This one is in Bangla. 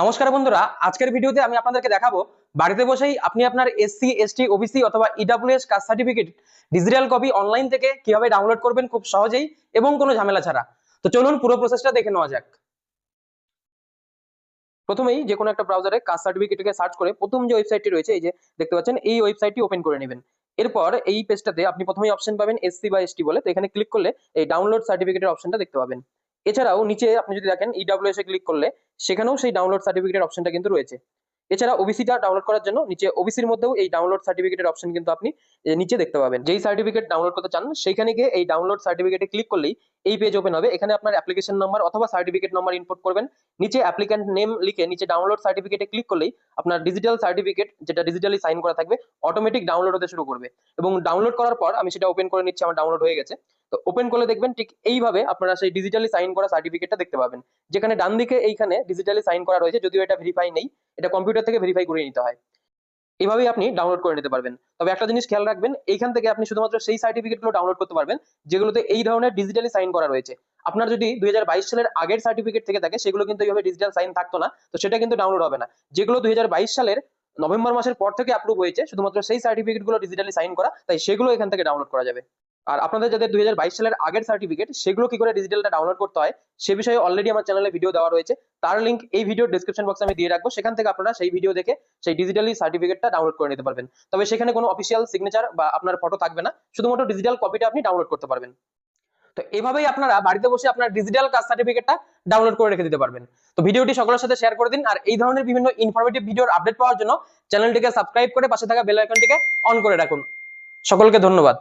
নমস্কার বন্ধুরা, আজকের ভিডিওতে আমি আপনাদেরকে দেখাবো, বাড়িতে বসেই আপনি আপনার এসসি এসটি ওবিসি অথবা EWS caste certificate digital copy online থেকে কীভাবে ডাউনলোড করবেন খুব সহজেই এবং কোনো ঝামেলা ছাড়া। তো চলুন পুরো প্রসেসটা দেখে নেওয়া যাক। প্রথমেই যে কোনো একটা ব্রাউজারে কাস্ট সার্টিফিকেটকে সার্চ করে প্রথম যে ওয়েবসাইটটি রয়েছে, এই যে দেখতে পাচ্ছেন, এই ওয়েবসাইটটি ওপেন করে নেবেন। এরপর এই পেজটাতে আপনি প্রথমেই অপশন পাবেন এসসি বা এসটি বলে, তো এখানে ক্লিক করলে এই ডাউনলোড সার্টিফিকেটের অপশনটা দেখতে পাবেন। এছাড়াও নিচে আপনি যদি দেখেন ইডাব্লিউএস এ ক্লিক করলে, সেখানেও সেই ডাউনলোড সার্টিফিকেটের অপশনটা কিন্তু রয়েছে। এছাড়া ওবিসিটা ডাউনলোড করার জন্য নিচে ওবিসির মধ্যেও এই ডাউনলোড সার্টিফিকেটের অপশন কিন্তু আপনি নিচে দেখতে পাবেন। যেই সার্টিফিকেট ডাউনলোড করতে চান সেইখানে গিয়ে এই ডাউনলোড সার্টিফিকেটে ক্লিক করলেই এই পেজ ওপেন হবে। এখানে আপনার অ্যাপ্লিকেশন নাম্বার অথবা সার্টিফিকেট নাম্বার ইনপুট করবেন। নিচে অ্যাপ্লিক্যান্ট নেম লিখে নিচে ডাউনলোড সার্টিফিকেটে ক্লিক করলেই আপনার ডিজিটাল সার্টিফিকেট যেটা ডিজিটালি সাইন করা থাকবে অটোমেটিক ডাউনলোড হতে শুরু করবে। এবং ডাউনলোড করার পর আমি সেটা ওপেন করে নিচ্ছি, আমার ডাউনলোড হয়ে গেছে। তো ওপেন করলে দেখবেন ঠিক এইভাবে আপনারা সেই ডিজিটালি সাইন করা সার্টিফিকেটটা দেখতে পাবেন। যেখানে ডান দিকে এইখানে ডিজিটালি সাইন করা রয়েছে, যদিও এটা ভেরিফাই নেই, এটা কম্পিউটার থেকে ভেরিফাই করে নিতে হয়। এভাবেই আপনি ডাউনলোড করে নিতে পারবেন। তবে একটা জিনিস খেয়াল রাখবেন, এইখান থেকে আপনি শুধুমাত্র সেই সার্টিফিকেটগুলো ডাউনলোড করতে পারবেন, যেগুলোতে এই ধরনের ডিজিটালি সাইন করা রয়েছে। আপনার যদি দুই হাজার বাইশ সালের আগের সার্টিফিকেট থেকে থাকে, সেগুলো কিন্তু এইভাবে ডিজিটাল সাইন থাকতো না, তো সেটা কিন্তু ডাউনলোড হবে না। যেগুলো দুই হাজার বাইশ সালের নভেম্বর মাসের পর থেকে অ্যাপ্রুভ হয়েছে, শুধুমাত্র সেই সার্টিফিকেটগুলো ডিজিটালি সাইন করা, তাই সেগুলো এখান থেকে ডাউনলোড করা যাবে। আর আপনাদের যাদের দু হাজার বাইশ সালের আগের সার্টিফিকেট সেগুলো কি করে ডিজিটালটা ডাউনলোড করতে হয়, সে বিষয়ে অলরেডি আমার চ্যানেলে ভিডিও দেওয়া রয়েছে। তার লিঙ্ক এই ভিডিও ডিসক্রিপশন বক্সে আমি দিয়ে রাখব। সেখান থেকে আপনারা সেই ভিডিও দেখে সেই ডিজিটালি সার্টিফিকেটটা ডাউনলোড করে নিতে পারবেন। তবে সেখানে কোনো অফিসিয়াল সিগনেচার বা আপনার ফটো থাকবে না। শুধুমাত্র ডিজিটাল কপিটা আপনি ডাউনলোড করতে পারবেন। তো এভাবেই আপনারা বাড়িতে বসে আপনার ডিজিটাল কাস্ট সার্টিফিকেটটা ডাউনলোড করে রেখে দিতে পারবেন। তো ভিডিওটি সকলের সাথে শেয়ার করে দিন। আর এই ধরনের বিভিন্ন ইনফরমেটিভ ভিডিওর আপডেট পাওয়ার জন্য চ্যানেলটিকে সাবস্ক্রাইব করে পাশে থাকা বেল আইকনটিকে অন করে রাখুন। সকলকে ধন্যবাদ।